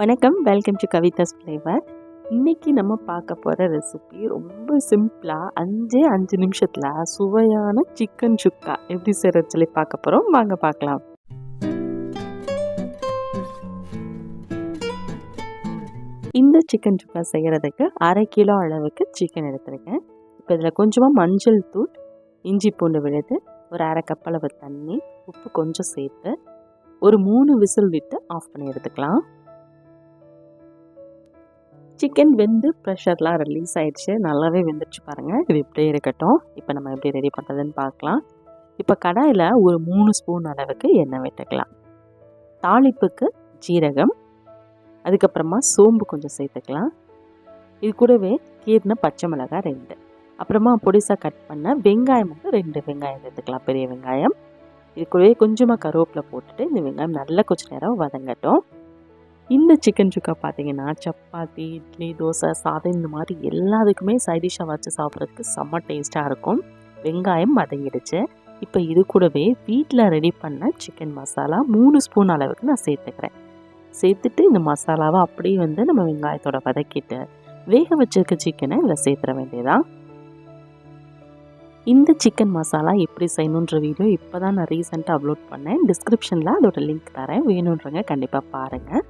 வணக்கம். Welcome to Kavidas flavour இன்றைக்கி நம்ம பார்க்க போகிற ரெசிபி ரொம்ப சிம்பிளாக அஞ்சே அஞ்சு நிமிஷத்தில் சுவையான சிக்கன் சுக்கா எப்படி செய்கிறது சொல்லி பார்க்க போகிறோம் வாங்க பார்க்கலாம். இந்த சிக்கன் சுக்கா செய்கிறதுக்கு அரை கிலோ அளவுக்கு சிக்கன் எடுத்துருக்கேன். இப்போ இதில் கொஞ்சமாக மஞ்சள் தூள் இஞ்சி பூண்டு விழுது ஒரு அரை கப் அளவு தண்ணி உப்பு கொஞ்சம் சேர்த்து ஒரு மூணு விசில் விட்டு ஆஃப் பண்ணி எடுத்துக்கலாம். சிக்கன் வெந்து ப்ரெஷர்லாம் ரிலீஸ் ஆயிடுச்சு. நல்லாவே வெந்துருச்சு பாருங்கள் இது இப்படியே இருக்கட்டும். இப்போ நம்ம எப்படி ரெடி பண்ணுறதுன்னு பார்க்கலாம். இப்போ கடாயில் ஒரு மூணு ஸ்பூன் அளவுக்கு எண்ணெய் விட்டுக்கலாம். தாளிப்புக்கு ஜீரகம். அதுக்கப்புறமா சோம்பு கொஞ்சம் சேர்த்துக்கலாம். இது கூடவே கீர்ன பச்சை மிளகாய் ரெண்டு. அப்புறமா பொடிசாக கட் பண்ண வெங்காயம் வந்து ரெண்டு வெங்காயம் சேர்த்துக்கலாம். பெரிய வெங்காயம். இது கூடவே கொஞ்சமாக கருவேப்பிலை போட்டுட்டு இந்த வெங்காயம் நல்லா கொஞ்சம் நேரம் வதங்கட்டும். இந்த சிக்கன் சுக்கா பார்த்தீங்கன்னா சப்பாத்தி இட்லி தோசை சாதம் இந்த மாதிரி எல்லாத்துக்குமே சைடிஷாக வச்சு சாப்பிட்றதுக்கு செம்ம டேஸ்ட்டாக இருக்கும். வெங்காயம் வதங்கிடுச்சு. இப்போ இது கூடவே வீட்டில் ரெடி பண்ண சிக்கன் மசாலா மூணு ஸ்பூன் அளவுக்கு நான் சேர்த்துக்கிறேன். சேர்த்துட்டு இந்த மசாலாவை அப்படியே வந்து நம்ம வெங்காயத்தோட வதக்கிட்டு வேக வச்சிருக்க சிக்கனை இதில் சேர்த்துற வேண்டியதான் இந்த சிக்கன் மசாலா எப்படி செய்யணுன்ற வீடியோ இப்போ தான் நான் ரீசெண்டாக அப்லோட் பண்ணேன். டிஸ்கிரிப்ஷனில் அதோட லிங்க் தரேன். வேணுன்றவங்க கண்டிப்பாக பாருங்கள்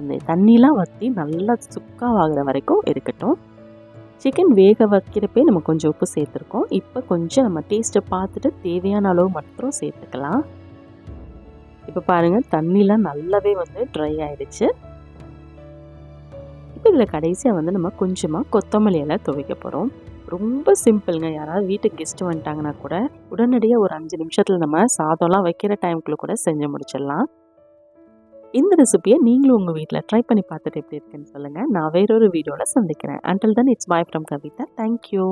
இந்த தண்ணிலாம் வற்றி நல்லா சுக்காவாகிற வரைக்கும் இருக்கட்டும். சிக்கன் வேக வைக்கிறப்பே நம்ம கொஞ்சம் உப்பு சேர்த்துருக்கோம். இப்போ கொஞ்சம் நம்ம டேஸ்ட்டை பார்த்துட்டு தேவையான அளவு மட்டும் சேர்த்துக்கலாம். இப்போ பாருங்கள் தண்ணிலாம் நல்லாவே வந்து ட்ரை ஆகிடுச்சு இப்போ இதில் கடைசியாக வந்து நம்ம கொஞ்சமாக கொத்தமல்லி எல்லாம் துவைக்க போகிறோம் ரொம்ப சிம்பிளுங்க. யாராவது வீட்டுக்கு கெஸ்ட்டு வந்துட்டாங்கன்னா கூட உடனடியாக ஒரு அஞ்சு நிமிஷத்தில் நம்ம சாதம்லாம் வைக்கிற டைமுக்குள்ளே கூட செஞ்சு முடிச்சிடலாம். இந்த ரெசிபியை நீங்களும் உங்கள் வீட்டில் ட்ரை பண்ணி பார்த்துட்டு எப்படி இருக்குன்னு சொல்லுங்கள் நான் வேறொரு வீடியோவில் சந்திக்கிறேன். Until then it's bye from Kavitha thank you